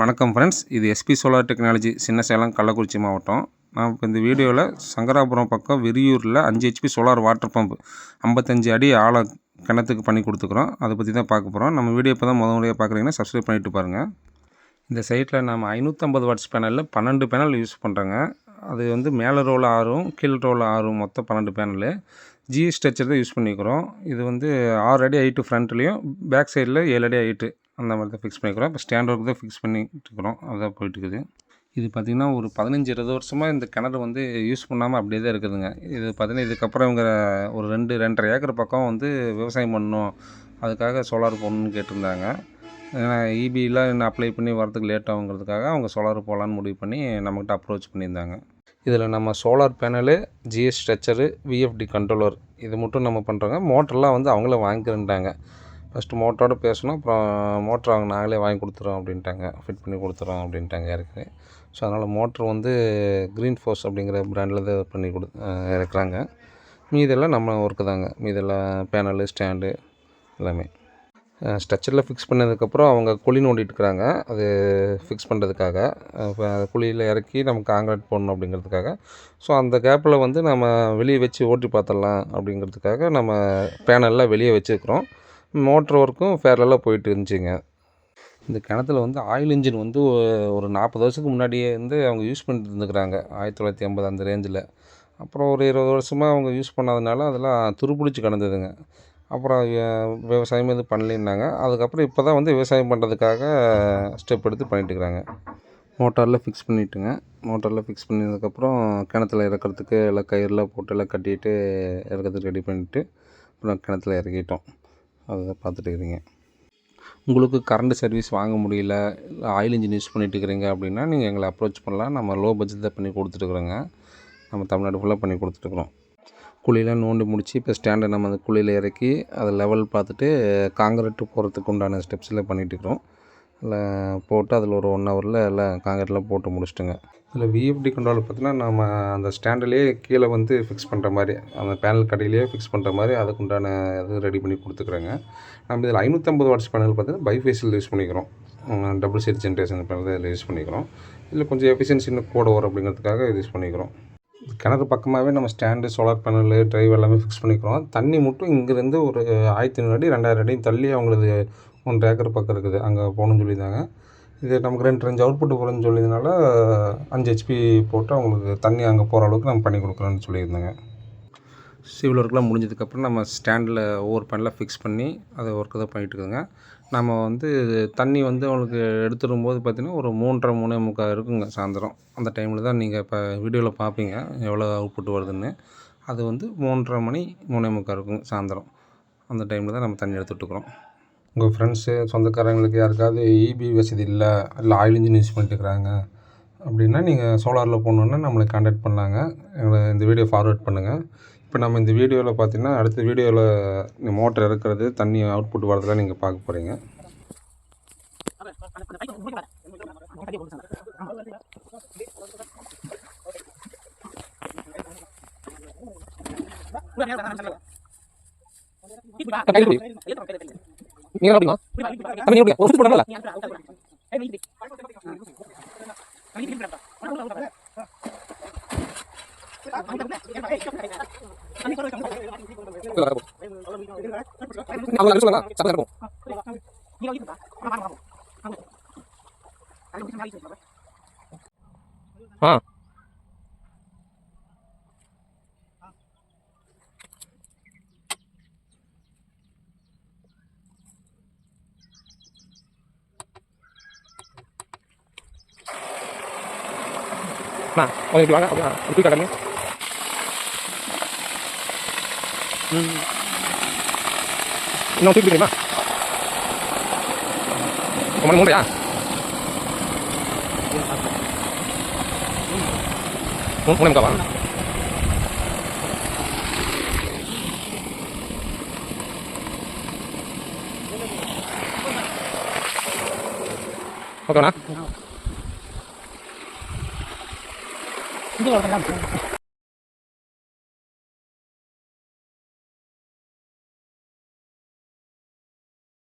வணக்கம் ஃப்ரெண்ட்ஸ் இது SP solar technology சின்ன சேலம் கள்ளக்குறிச்சி மாவட்டம். நான் இப்போ இந்த வீடியோவில் சங்கராபுரம் பக்கம் வெறியூரில் அஞ்சு ஹெச்பி சோலார் வாட்டர் பம்ப் ஐம்பத்தஞ்சு அடி ஆழ கிணத்துக்கு பண்ணி கொடுத்துக்குறோம். அதை பற்றி தான் பார்க்க போகிறோம் நம்ம வீடியோ இப்போ தான் முத முறையாக பார்க்குறீங்கன்னா சப்ஸ்கிரைப் பண்ணிட்டு பாருங்கள் இந்த சைட்டில் நம்ம ஐநூற்றம்பது வாட்ஸ் பேனலில் பன்னெண்டு பேனல் யூஸ் பண்ணுறோங்க அது வந்து மேலே ரோல் ஆறும் கீழ் ரோல் ஆறும் மொத்தம் பன்னெண்டு பேனலு ஜிஎஸ் ஸ்ட்ரக்சர் தான் யூஸ் பண்ணிக்கிறோம். இது வந்து ஆறு அடி ஹைட்டு ஃப்ரண்ட்லேயும் பேக் சைடில் ஏழு அடி ஹைட்டு அந்த மாதிரி தான் ஃபிக்ஸ் பண்ணிக்கிறோம். இப்போ ஸ்டாண்ட் ஒர்க் தான் ஃபிக்ஸ் பண்ணிட்டு இருக்கிறோம். அதான் போயிட்டுருக்குது. இது பார்த்திங்கன்னா ஒரு பதினஞ்சு இருபது வருஷமாக இந்த கிணறு வந்து யூஸ் பண்ணாமல் அப்படியே தான் இருக்குதுங்க. இது பார்த்திங்கன்னா இதுக்கப்புறம் இவங்க ஒரு ரெண்டு ரெண்டரை ஏக்கர் பக்கம் வந்து விவசாயம் பண்ணணும். அதுக்காக சோலார் போடணும்னு கேட்டிருந்தாங்க. ஏன்னா இபிலாம் இன்னும் அப்ளை பண்ணி வரதுக்கு லேட் ஆகுங்கிறதுக்காக அவங்க சோலார் போகலான்னு முடிவு பண்ணி நம்மக்கிட்ட அப்ரோச் பண்ணியிருந்தாங்க. இதில் நம்ம solar panel GS structure VFD controller இது மட்டும் நம்ம பண்ணுறோங்க மோட்டர்லாம் வந்து அவங்களே வாங்கிக்கிறேன்ட்டாங்க. ஃபஸ்ட்டு மோட்டரோட பேசணும் அப்புறம் மோட்டர் அவங்க நாங்களே வாங்கி கொடுத்துறோம் அப்படின்ட்டாங்க. ஃபிட் பண்ணி கொடுத்துறோம் அப்படின்ட்டாங்க ஏற்கனவே ஸோ அதனால் மோட்ரு வந்து க்ரீன் ஃபோர்ஸ் அப்படிங்கிற ப்ராண்டில் தான் பண்ணி கொடு இறக்குறாங்க. மீதெல்லாம் நம்ம ஒர்க்கு தாங்க. மீதெல்லாம் பேனலு ஸ்டாண்டு எல்லாமே. ஸ்ட்ரக்சரில் ஃபிக்ஸ் பண்ணதுக்கப்புறம் அவங்க குழி நோண்டிட்டு இருக்கிறாங்க அது ஃபிக்ஸ் பண்ணுறதுக்காக இப்போ குழியில் இறக்கி நம்ம காங்கிரீட் போடணும் அப்படிங்கிறதுக்காக. ஸோ அந்த கேப்பில் வந்து நம்ம வெளியே வச்சு ஓட்டி பார்த்துடலாம் அப்படிங்கிறதுக்காக நம்ம பேனல்லாம் வெளியே வச்சுருக்குறோம். மோட்ரு ஒர்க்கும் ஃபேரலாக போயிட்டு இருந்துச்சுங்க. இந்த கிணத்துல வந்து ஆயில் இன்ஜின் வந்து ஒரு நாற்பது வருஷத்துக்கு முன்னாடியே வந்து அவங்க யூஸ் பண்ணிட்டு இருந்துக்கிறாங்க. ஆயிரத்தி தொள்ளாயிரத்தி ஐம்பது அந்த ரேஞ்சில் அப்புறம் ஒரு இருபது வருஷமாக அவங்க யூஸ் பண்ணாதனால அதெல்லாம் துருப்பிடிச்சி கிடந்ததுங்க. அப்புறம் விவசாயம் எதுவும் பண்ணலைன்னாங்க. அதுக்கப்புறம் இப்போ தான் வந்து விவசாயம் பண்ணுறதுக்காக ஸ்டெப் எடுத்து பண்ணிட்டுருக்குறாங்க. மோட்டாரில் ஃபிக்ஸ் பண்ணிட்டுங்க. மோட்டாரில் ஃபிக்ஸ் பண்ணதுக்கப்புறம் கிணத்துல இறக்கிறதுக்கு எல்லாம் கயிறுலாம் போட்டு எல்லாம் கட்டிட்டு இறக்கிறதுக்கு ரெடி பண்ணிவிட்டு அப்புறம் கிணத்துல இறக்கிட்டோம். அதை பார்த்துட்டு இருக்கிறீங்க உங்களுக்கு கரண்ட் சர்வீஸ் வாங்க முடியல ஆயில் இன்ஜின் யூஸ் பண்ணிட்டு இருக்கிறீங்க அப்படின்னா நீங்கள் எங்களை அப்ரோச் பண்ணலாம். நம்ம லோ பட்ஜெட்டில் பண்ணி கொடுத்துட்டுக்குறோங்க நம்ம தமிழ்நாடு ஃபுல்லாக பண்ணி கொடுத்துட்டுக்குறோம் குழிலாம் நோண்டி முடித்து இப்போ ஸ்டாண்டை நம்ம அந்த குழியில் இறக்கி அதை லெவல் பார்த்துட்டு காங்கிரட்டு போகிறதுக்கு உண்டான ஸ்டெப்ஸில் பண்ணிட்டுருக்குறோம் அதில் போட்டு அதில் ஒரு ஒன் ஹவரில் எல்லாம் காங்கிரீட்லாம் போட்டு முடிச்சிட்டுங்க. இதில் விஎஃப்டி கண்ட்ரோல் பார்த்தீங்கன்னா நம்ம அந்த ஸ்டாண்டிலே கீழே வந்து ஃபிக்ஸ் பண்ணுற மாதிரி அந்த பேனல் கடையிலேயே ஃபிக்ஸ் பண்ணுற மாதிரி அதுக்குண்டான இது ரெடி பண்ணி கொடுத்துக்குறேங்க. நம்ம இதில் ஐநூற்றம்பது வாட்ஸ் பேனல் பார்த்தீங்கன்னா பைஃபேஷியல் யூஸ் பண்ணிக்கிறோம். டபுள் சைட் ஜென்ரேஷன் பேனல் இதில் யூஸ் பண்ணிக்கிறோம். இதில் கொஞ்சம் எஃபிஷியன்சி இன்னும் கூட வரும் அப்படிங்கிறதுக்காக இது யூஸ் பண்ணிக்கிறோம். கிணறு பக்கமாகவே நம்ம ஸ்டாண்டு சோலார் பேனலு ட்ரைவ் எல்லாமே ஃபிக்ஸ் பண்ணிக்கிறோம். தண்ணி மட்டும் இங்கேருந்து ஒரு ஆயிரத்தி ஐநூறு அடி ரெண்டாயிரம் அடி தள்ளி அவங்களது ஒன்றரை ஏக்கர் பக்கம் இருக்குது. அங்கே போகணும்னு சொல்லியிருந்தாங்க. இது நமக்கு ரெண்டு ரெஞ்சு அவுட்புட் போகிறோம்னு சொல்லியதுனால அஞ்சு ஹெச்பி போட்டு அவங்களுக்கு தண்ணி அங்கே போகிற அளவுக்கு நம்ம பண்ணி கொடுக்குறோன்னு சொல்லியிருந்தாங்க. சிவில் ஒர்க்லாம் முடிஞ்சதுக்கப்புறம் நம்ம ஸ்டாண்டில் ஒவ்வொரு பேனலாக ஃபிக்ஸ் பண்ணி அதை ஒர்க்கு தான் பண்ணிகிட்டு நம்ம வந்து தண்ணி வந்து அவங்களுக்கு எடுத்துடும் போது பார்த்திங்கன்னா ஒரு மூன்றரை மூணே முக்கால் இருக்குங்க சாயந்தரம். அந்த டைமில் தான் நீங்கள் இப்போ வீடியோவில் பார்ப்பீங்க எவ்வளோ அவுட்புட் வருதுன்னு. அது வந்து மூன்றரை மணி மூணே முக்கால் இருக்குங்க சாயந்தரம். அந்த டைமில் தான் நம்ம தண்ணி எடுத்துகிட்ருக்குறோம். உங்கள் ஃப்ரெண்ட்ஸு சொந்தக்காரங்களுக்கு யாருக்காவது இபி வசதி இல்லை இல்லை ஆயில் இன்ஜின் யூஸ் பண்ணிட்டுருக்குறாங்க அப்படின்னா நீங்கள் சோலாரில் போகணுன்னா நம்மளை காண்டாக்ட் பண்ணலாங்க. எங்களை இந்த வீடியோ ஃபார்வேர்ட் பண்ணுங்கள் இப்போ நம்ம இந்த வீடியோவில் பார்த்தீங்கன்னா அடுத்த வீடியோவில் மோட்டர் இறக்குறது தண்ணி அவுட்புட் வரதெல்லாம் நீங்கள் பார்க்க போகிறீங்க நீங்க அப்படிமா அப்ப நீங்க ஒரு சுத்து Nah, mau dua, keluar, aku keluar. Itu ikannya. non tuyết bên này mà. Còn muốn vậy à muốn muốn làm cả bạn không cần á Hãy subscribe cho kênh Ghiền